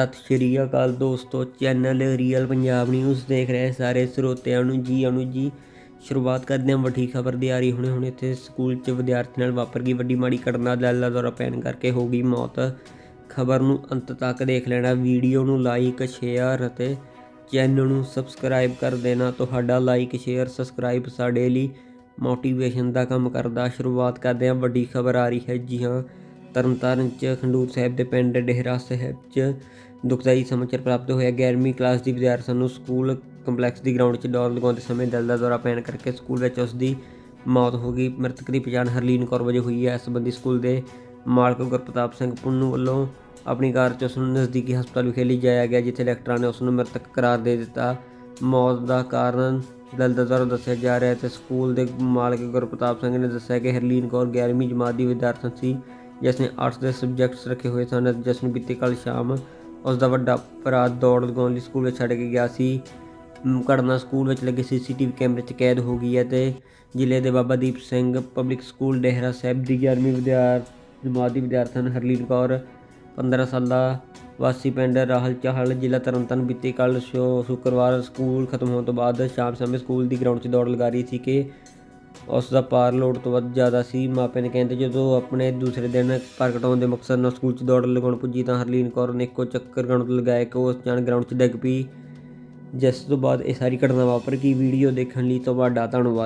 ਸਤਿ ਸ਼੍ਰੀ ਅਕਾਲ ਦੋਸਤੋ channel real Punjab news ਦੇਖ ਰਹੇ ਸਾਰੇ ਸਰੋਤਿਆਂ ਨੂੰ ਜੀ ਨੂੰ ਜੀ। ਸ਼ੁਰੂਆਤ ਕਰਦੇ ਹਾਂ ਵੱਡੀ ਖਬਰ ਦੀ ਆ ਰਹੀ ਹੁਣੇ ਹੁਣੇ ਇੱਥੇ ਸਕੂਲ 'ਚ ਵਿਦਿਆਰਥੀ ਨਾਲ ਵਾਪਰ ਗਈ ਵੱਡੀ ਮਾੜੀ ਘਟਨਾ, ਲੈਲਾ ਦੌਰਾ ਪੈਣ ਕਰਕੇ ਹੋ ਗਈ ਮੌਤ। ਖਬਰ ਨੂੰ ਅੰਤ ਤੱਕ ਦੇਖ ਲੈਣਾ, ਵੀਡੀਓ ਨੂੰ ਲਾਈਕ ਸ਼ੇਅਰ ਅਤੇ ਚੈਨਲ ਨੂੰ ਸਬਸਕ੍ਰਾਈਬ ਕਰ ਦੇਣਾ। ਤੁਹਾਡਾ ਲਾਈਕ ਸ਼ੇਅਰ ਸਬਸਕ੍ਰਾਈਬ ਸਾਡੇ ਲਈ ਮੋਟੀਵੇਸ਼ਨ ਦਾ ਕੰਮ ਕਰਦਾ। ਸ਼ੁਰੂਆਤ ਕਰਦੇ ਹਾਂ ਵੱਡੀ ਖਬਰ ਆ ਰਹੀ ਹੈ ਜੀ ਹਾਂ। ਤਰਨਤਾਰਨ ਚ ਖੰਡੂਰ ਸਾਹਿਬ ਦੇ ਪਿੰਡ ਡੇਹਰਾ ਸਾਹਿਬ ਚ ਦੁਖਦਾਈ ਸਮਾਚਾਰ ਪ੍ਰਾਪਤ ਹੋਇਆ। 11ਵੀਂ ਕਲਾਸ ਦੀ ਵਿਦਿਆਰਥਣ ਨੂੰ ਸਕੂਲ ਕੰਪਲੈਕਸ ਦੀ ਗਰਾਊਂਡ 'ਚ ਦੌੜ ਲਗਾਉਂਦੇ ਸਮੇਂ ਦਿਲ ਦਾ ਦੌਰਾ ਪੈਣ ਕਰਕੇ ਸਕੂਲ ਵਿੱਚ ਉਸ ਦੀ ਮੌਤ ਹੋ ਗਈ। ਮ੍ਰਿਤਕ ਦੀ ਪਛਾਣ ਹਰਲੀਨ ਕੌਰ ਵਜੋਂ ਹੋਈ ਹੈ। ਇਸ ਸੰਬੰਧੀ ਸਕੂਲ ਦੇ ਮਾਲਕ ਗੁਰਪ੍ਰਤਾਪ ਸਿੰਘ ਪੁੰਨੂ ਵੱਲੋਂ ਆਪਣੀ ਕਾਰ 'ਚ ਉਸ ਨੂੰ ਨਜ਼ਦੀਕੀ ਹਸਪਤਾਲ ਵਿਖੇ ਲਿਜਾਇਆ ਗਿਆ, ਜਿੱਥੇ ਡਾਕਟਰਾਂ ਨੇ ਉਸ ਨੂੰ ਮ੍ਰਿਤਕ ਕਰਾਰ ਦੇ ਦਿੱਤਾ। ਮੌਤ ਦਾ ਕਾਰਨ ਦਿਲ ਦਾ ਦੌਰਾ ਦੱਸਿਆ ਜਾ ਰਿਹਾ ਹੈ ਤੇ ਸਕੂਲ ਦੇ ਮਾਲਕ ਗੁਰਪ੍ਰਤਾਪ ਸਿੰਘ ਨੇ ਦੱਸਿਆ ਕਿ ਹਰਲੀਨ ਕੌਰ 11ਵੀਂ ਜਮਾਤ ਦੀ ਵਿਦਿਆਰਥਣ ਸੀ। ਜਿਸ ਨੇ ਆਰਟਸ ਦੇ ਸਬਜੈਕਟਸ ਰੱਖੇ ਹੋਏ ਸਨ ਜਿਸ ਨੂੰ ਬੀਤੇ ਕੱਲ ਸ਼ਾਮ ਉਸ ਦਾ ਵੱਡਾ ਭਰਾ ਦੌੜ ਲਗਾਉਣ ਲਈ ਸਕੂਲ ਵਿੱਚ ਛੱਡ ਕੇ ਗਿਆ ਸੀ। ਘਟਨਾ ਸਕੂਲ ਵਿੱਚ ਲੱਗੇ ਸੀਸੀਟੀਵੀ ਕੈਮਰੇ 'ਚ ਕੈਦ ਹੋ ਗਈ ਹੈ ਤੇ ਜ਼ਿਲ੍ਹੇ ਦੇ ਬਾਬਾ ਦੀਪ ਸਿੰਘ ਪਬਲਿਕ ਸਕੂਲ ਡੇਹਰਾ ਸਾਹਿਬ ਦੀ 11ਵੀਂ ਵਿਦਿਆਰ, ਜਮਾਤ ਦੀ ਵਿਦਿਆਰਥਣ ਹਰਲੀਨ ਕੌਰ 15 ਸਾਲਾ ਵਾਸੀ ਪਿੰਡ ਰਾਹਲ ਚਾਹਲ ਜ਼ਿਲ੍ਹਾ ਤਰਨਤਾਰਨ ਬੀਤੀ ਕੱਲ ਸ਼ੁੱਕਰਵਾਰ ਸਕੂਲ ਖਤਮ ਹੋਣ ਤੋਂ ਬਾਅਦ ਸ਼ਾਮ ਸਮੇਂ ਸਕੂਲ ਦੀ ਗਰਾਊਂਡ 'ਚ ਦੌੜ ਲਗਾ ਰਹੀ ਸੀ ਕਿ ਉਸ ਦਾ ਪਾਰ ਲੋਡ ਤੋਂ ਵੱਧ ਜ਼ਿਆਦਾ ਸੀ। ਮਾਪੇ ਨੇ ਕਹਿੰਦੇ ਜਦੋਂ ਆਪਣੇ ਦੂਸਰੇ ਦਿਨ ਭਾਰ ਘਟਾਉਣ ਦੇ ਮਕਸਦ ਨਾਲ ਸਕੂਲ 'ਚ ਦੌੜ ਲਗਾਉਣ ਪੁੱਜੀ ਤਾਂ ਹਰਲੀਨ ਕੌਰ ਨੇ ਇੱਕੋ ਚੱਕਰ ਗਰਾਊਂਡ ਤੋਂ ਲਗਾਇਆ ਕਿ ਉਸ ਜਾਣ ਗਰਾਊਂਡ 'ਚ ਡਿੱਗ ਪਈ। ਜਿਸ ਤੋਂ ਬਾਅਦ ਇਹ ਸਾਰੀ ਘਟਨਾ ਵਾਪਰ ਗਈ। ਵੀਡੀਓ ਦੇਖਣ ਲਈ ਤੁਹਾਡਾ ਧੰਨਵਾਦ।